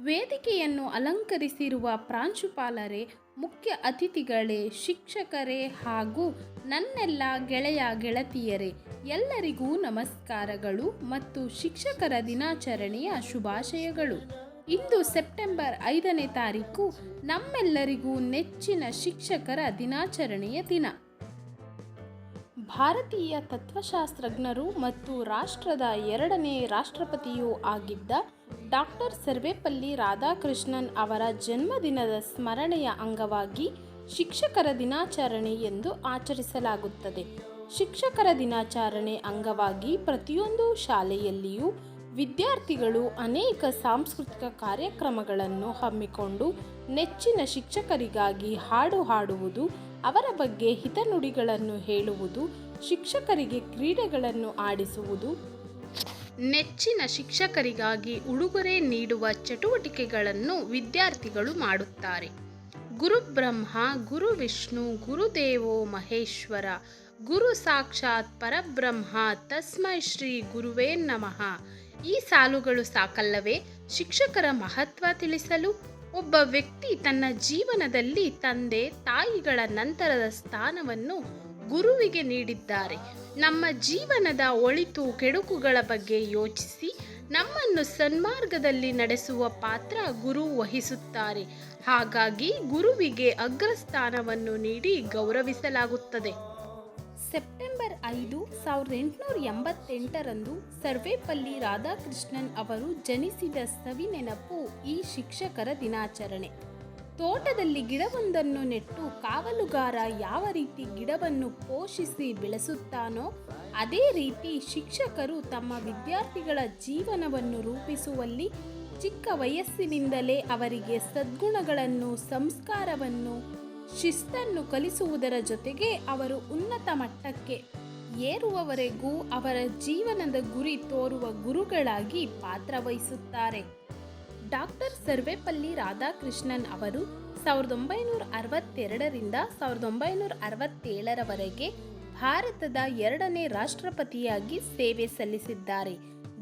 ವೇದಿಕೆಯನ್ನು ಅಲಂಕರಿಸಿರುವ ಪ್ರಾಂಶುಪಾಲರೇ, ಮುಖ್ಯ ಅತಿಥಿಗಳೇ, ಶಿಕ್ಷಕರೇ ಹಾಗೂ ನನ್ನೆಲ್ಲ ಗೆಳೆಯ ಗೆಳತಿಯರೇ, ಎಲ್ಲರಿಗೂ ನಮಸ್ಕಾರಗಳು ಮತ್ತು ಶಿಕ್ಷಕರ ದಿನಾಚರಣೆಯ ಶುಭಾಶಯಗಳು. ಇಂದು ಸೆಪ್ಟೆಂಬರ್ ಐದನೇ ತಾರೀಕು ನಮ್ಮೆಲ್ಲರಿಗೂ ನೆಚ್ಚಿನ ಶಿಕ್ಷಕರ ದಿನಾಚರಣೆಯ ದಿನ. ಭಾರತೀಯ ತತ್ವಶಾಸ್ತ್ರಜ್ಞರು ಮತ್ತು ರಾಷ್ಟ್ರದ ಎರಡನೇ ರಾಷ್ಟ್ರಪತಿಯೂ ಆಗಿದ್ದ ಡಾಕ್ಟರ್ ಸರ್ವೇಪಲ್ಲಿ ರಾಧಾಕೃಷ್ಣನ್ ಅವರ ಜನ್ಮದಿನದ ಸ್ಮರಣೆಯ ಅಂಗವಾಗಿ ಶಿಕ್ಷಕರ ದಿನಾಚರಣೆ ಎಂದು ಆಚರಿಸಲಾಗುತ್ತದೆ. ಶಿಕ್ಷಕರ ದಿನಾಚರಣೆ ಅಂಗವಾಗಿ ಪ್ರತಿಯೊಂದು ಶಾಲೆಯಲ್ಲಿಯೂ ವಿದ್ಯಾರ್ಥಿಗಳು ಅನೇಕ ಸಾಂಸ್ಕೃತಿಕ ಕಾರ್ಯಕ್ರಮಗಳನ್ನು ಹಮ್ಮಿಕೊಂಡು ನೆಚ್ಚಿನ ಶಿಕ್ಷಕರಿಗಾಗಿ ಹಾಡು ಹಾಡುವುದು, ಅವರ ಬಗ್ಗೆ ಹಿತನುಡಿಗಳನ್ನು ಹೇಳುವುದು, ಶಿಕ್ಷಕರಿಗೆ ಕ್ರೀಡೆಗಳನ್ನು ಆಡಿಸುವುದು ನೆಚ್ಚಿನ ಶಿಕ್ಷಕರಿಗಾಗಿ ಉಡುಗೊರೆ ನೀಡುವ ಚಟುವಟಿಕೆಗಳನ್ನು ವಿದ್ಯಾರ್ಥಿಗಳು ಮಾಡುತ್ತಾರೆ. ಗುರುಬ್ರಹ್ಮ ಗುರು ವಿಷ್ಣು ಗುರುದೇವೋ ಮಹೇಶ್ವರ, ಗುರು ಸಾಕ್ಷಾತ್ ಪರಬ್ರಹ್ಮ, ತಸ್ಮೈ ಶ್ರೀ ಗುರುವೇ ನಮಃ. ಈ ಸಾಲುಗಳು ಸಾಕಲ್ಲವೇ? ಶಿಕ್ಷಕರ ಮಹತ್ವ ತಿಳಿಸಲು? ಒಬ್ಬ ವ್ಯಕ್ತಿ ತನ್ನ ಜೀವನದಲ್ಲಿ ತಂದೆ ತಾಯಿಗಳ ನಂತರದ ಸ್ಥಾನವನ್ನು ಗುರುವಿಗೆ ನೀಡಿದ್ದಾರೆ. ನಮ್ಮ ಜೀವನದ ಒಳಿತು ಕೆಡುಕುಗಳ ಬಗ್ಗೆ ಯೋಚಿಸಿ ನಮ್ಮನ್ನು ಸನ್ಮಾರ್ಗದಲ್ಲಿ ನಡೆಸುವ ಪಾತ್ರ ಗುರು ವಹಿಸುತ್ತಾರೆ. ಹಾಗಾಗಿ ಗುರುವಿಗೆ ಅಗ್ರಸ್ಥಾನವನ್ನು ನೀಡಿ ಗೌರವಿಸಲಾಗುತ್ತದೆ. ಸೆಪ್ಟೆಂಬರ್ ಐದು ಸಾವಿರದ ಎಂಟುನೂರ ಎಂಬತ್ತೆಂಟರಂದು ಸರ್ವೇಪಲ್ಲಿ ರಾಧಾಕೃಷ್ಣನ್ ಅವರು ಜನಿಸಿದ ಸವಿನೆನಪು ಈ ಶಿಕ್ಷಕರ ದಿನಾಚರಣೆ. ತೋಟದಲ್ಲಿ ಗಿಡವೊಂದನ್ನು ನೆಟ್ಟು ಕಾವಲುಗಾರ ಯಾವ ರೀತಿ ಗಿಡವನ್ನು ಪೋಷಿಸಿ ಬೆಳೆಸುತ್ತಾನೋ ಅದೇ ರೀತಿ ಶಿಕ್ಷಕರು ತಮ್ಮ ವಿದ್ಯಾರ್ಥಿಗಳ ಜೀವನವನ್ನು ರೂಪಿಸುವಲ್ಲಿ ಚಿಕ್ಕ ವಯಸ್ಸಿನಿಂದಲೇ ಅವರಿಗೆ ಸದ್ಗುಣಗಳನ್ನು, ಸಂಸ್ಕಾರವನ್ನು, ಶಿಸ್ತನ್ನು ಕಲಿಸುವುದರ ಜೊತೆಗೆ ಅವರು ಉನ್ನತ ಮಟ್ಟಕ್ಕೆ ಏರುವವರೆಗೂ ಅವರ ಜೀವನದ ಗುರಿ ತೋರುವ ಗುರುಗಳಾಗಿ ಪಾತ್ರವಹಿಸುತ್ತಾರೆ ಡಾಕ್ಟರ್ ಸರ್ವೆಪಲ್ಲಿ ರಾಧಾಕೃಷ್ಣನ್ ಅವರು ಸಾವಿರದ ಒಂಬೈನೂರ ಅರವತ್ತೆರಡರಿಂದ ಸಾವಿರದ ಒಂಬೈನೂರ ಅರವತ್ತೇಳರವರೆಗೆ ಭಾರತದ ಎರಡನೇ ರಾಷ್ಟ್ರಪತಿಯಾಗಿ ಸೇವೆ ಸಲ್ಲಿಸಿದ್ದಾರೆ.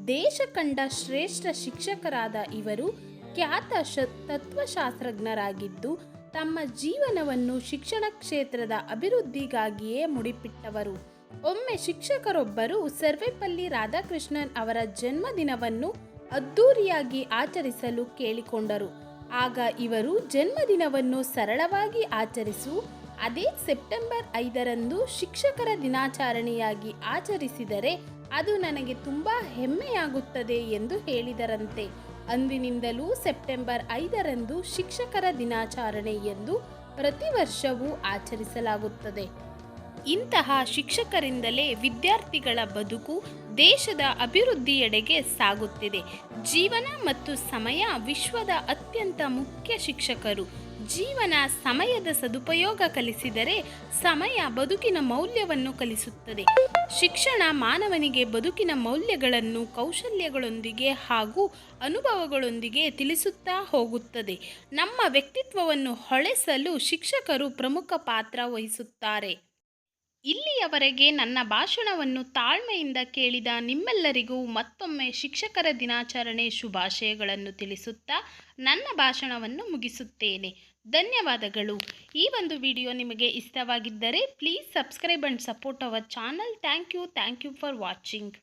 ದೇಶ ಕಂಡ ಶ್ರೇಷ್ಠ ಶಿಕ್ಷಕರಾದ ಇವರು ಖ್ಯಾತ ಶ, ತತ್ವಶಾಸ್ತ್ರಜ್ಞರಾಗಿದ್ದು, ತಮ್ಮ ಜೀವನವನ್ನು ಶಿಕ್ಷಣ ಕ್ಷೇತ್ರದ ಅಭಿವೃದ್ಧಿಗಾಗಿಯೇ ಮುಡಿಪಿಟ್ಟವರು. ಒಮ್ಮೆ ಶಿಕ್ಷಕರೊಬ್ಬರು ಸರ್ವೆಪಲ್ಲಿ ರಾಧಾಕೃಷ್ಣನ್ ಅವರ ಜನ್ಮದಿನವನ್ನು ಅದ್ದೂರಿಯಾಗಿ ಆಚರಿಸಲು ಕೇಳಿಕೊಂಡರು. ಆಗ ಇವರು ಜನ್ಮದಿನವನ್ನು ಸರಳವಾಗಿ ಆಚರಿಸು, ಅದೇ ಸೆಪ್ಟೆಂಬರ್ ಐದರಂದು ಶಿಕ್ಷಕರ ದಿನಾಚರಣೆಯಾಗಿ ಆಚರಿಸಿದರೆ ಅದು ನನಗೆ ತುಂಬ ಹೆಮ್ಮೆಯಾಗುತ್ತದೆ ಎಂದು ಹೇಳಿದರಂತೆ. ಅಂದಿನಿಂದಲೂ ಸೆಪ್ಟೆಂಬರ್ ಐದರಂದು ಶಿಕ್ಷಕರ ದಿನಾಚರಣೆ ಎಂದು ಪ್ರತಿ ವರ್ಷವೂ ಆಚರಿಸಲಾಗುತ್ತದೆ. ಇಂತಹ ಶಿಕ್ಷಕರಿಂದಲೇ ವಿದ್ಯಾರ್ಥಿಗಳ ಬದುಕು ದೇಶದ ಅಭಿವೃದ್ಧಿಯೆಡೆಗೆ ಸಾಗುತ್ತಿದೆ. ಜೀವನ ಮತ್ತು ಸಮಯ ವಿಶ್ವದ ಅತ್ಯಂತ ಮುಖ್ಯ ಶಿಕ್ಷಕರು. ಜೀವನ ಸಮಯದ ಸದುಪಯೋಗ ಕಲಿಸಿದರೆ ಸಮಯ ಬದುಕಿನ ಮೌಲ್ಯವನ್ನು ಕಲಿಸುತ್ತದೆ. ಶಿಕ್ಷಣ ಮಾನವನಿಗೆ ಬದುಕಿನ ಮೌಲ್ಯಗಳನ್ನು, ಕೌಶಲ್ಯಗಳೊಂದಿಗೆ ಹಾಗೂ ಅನುಭವಗಳೊಂದಿಗೆ ತಿಳಿಸುತ್ತಾ ಹೋಗುತ್ತದೆ. ನಮ್ಮ ವ್ಯಕ್ತಿತ್ವವನ್ನು ಹೊಳೆಸಲು ಶಿಕ್ಷಕರು ಪ್ರಮುಖ ಪಾತ್ರ ವಹಿಸುತ್ತಾರೆ. ಇಲ್ಲಿಯವರೆಗೆ ನನ್ನ ಭಾಷಣವನ್ನು ತಾಳ್ಮೆಯಿಂದ ಕೇಳಿದ ನಿಮ್ಮೆಲ್ಲರಿಗೂ ಮತ್ತೊಮ್ಮೆ ಶಿಕ್ಷಕರ ದಿನಾಚರಣೆ ಶುಭಾಶಯಗಳನ್ನು ತಿಳಿಸುತ್ತಾ ನನ್ನ ಭಾಷಣವನ್ನು ಮುಗಿಸುತ್ತೇನೆ. ಧನ್ಯವಾದಗಳು. ಈ ಒಂದು ವಿಡಿಯೋ ನಿಮಗೆ ಇಷ್ಟವಾಗಿದ್ದರೆ please subscribe and support our channel. Thank you. Thank you for watching.